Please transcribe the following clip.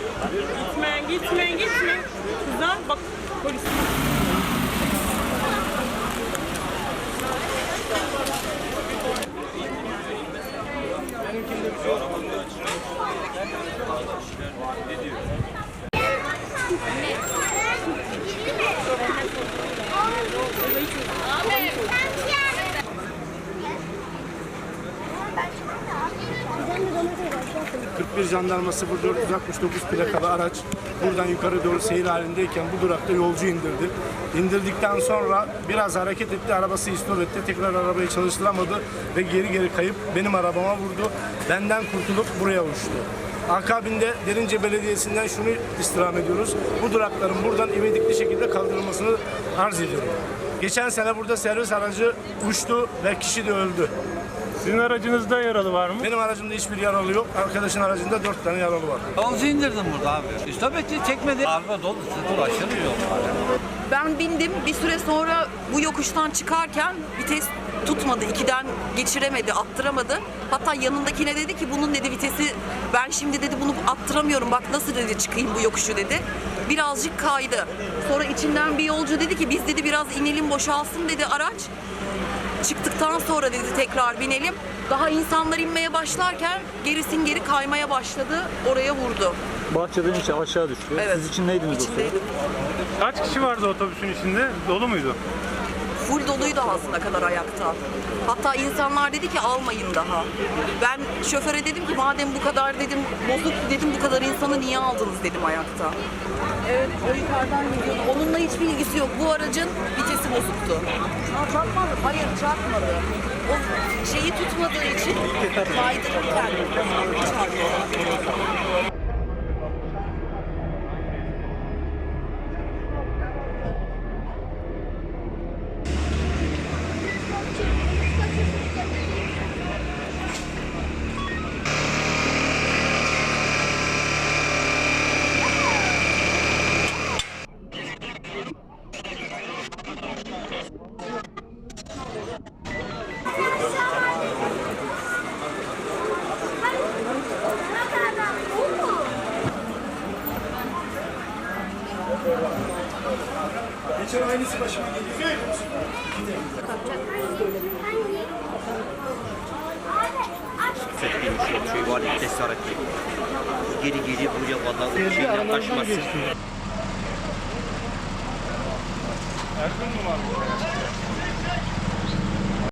Gitme, gitme, gitme. Kızlar bak polis. Türk 41 jandarma 0469 plakalı araç buradan yukarı doğru seyir halindeyken bu durakta yolcu indirdi. İndirdikten sonra biraz hareket etti, arabası istop etti. Tekrar arabayı çalıştıramadı ve geri geri kayıp benim arabama vurdu. Benden kurtulup buraya uçtu. Akabinde Derince Belediyesi'nden şunu istirham ediyoruz. Bu durakların buradan ivedikli şekilde kaldırılmasını arz ediyorum. Geçen sene burada servis aracı uçtu ve kişi de öldü. Sizin aracınızda yaralı var mı? Benim aracımda hiçbir yaralı yok. Arkadaşın aracında dört tane yaralı var. Yolcu indirdim burada abi. İstop etti çekmedi. Araba dolu sıfır aşırı var. Ben bindim. Bir süre sonra bu yokuştan çıkarken vites tutmadı. ikiden geçiremedi, attıramadı. Hatta yanındakine dedi ki bunun dedi vitesi ben şimdi dedi bunu attıramıyorum. Bak nasıl dedi çıkayım bu yokuşu dedi. Birazcık kaydı. Sonra içinden bir yolcu dedi ki biz dedi biraz inelim boşalsın dedi araç. Çıktıktan sonra dedi tekrar binelim. Daha insanlar inmeye başlarken gerisin geri kaymaya başladı. Oraya vurdu. Bahçeden hiç aşağı düştü. Evet. Siz içindeydiniz o sırada. İçindeydim. Kaç kişi vardı otobüsün içinde? Dolu muydu? Full doluydu ağzına kadar ayakta. Hatta insanlar dedi ki almayın daha. Ben şoföre dedim ki madem bu kadar dedim bozuk dedim bu kadar insanı niye aldınız dedim ayakta. Evet o yukarıdan gidiyordu. Onunla hiçbir ilgisi yok. Bu aracın vitesi bozuktu. Ha, çarpmadı. Hayır çarpmadı. O şeyi tutmadığı için kaydırırken çarptı. Geçen aynısı başıma geliyor. Hissettiğim şey var ya cesaretli. Geri geri buraya kadar şey yaklaşmasın. Ergun mu var?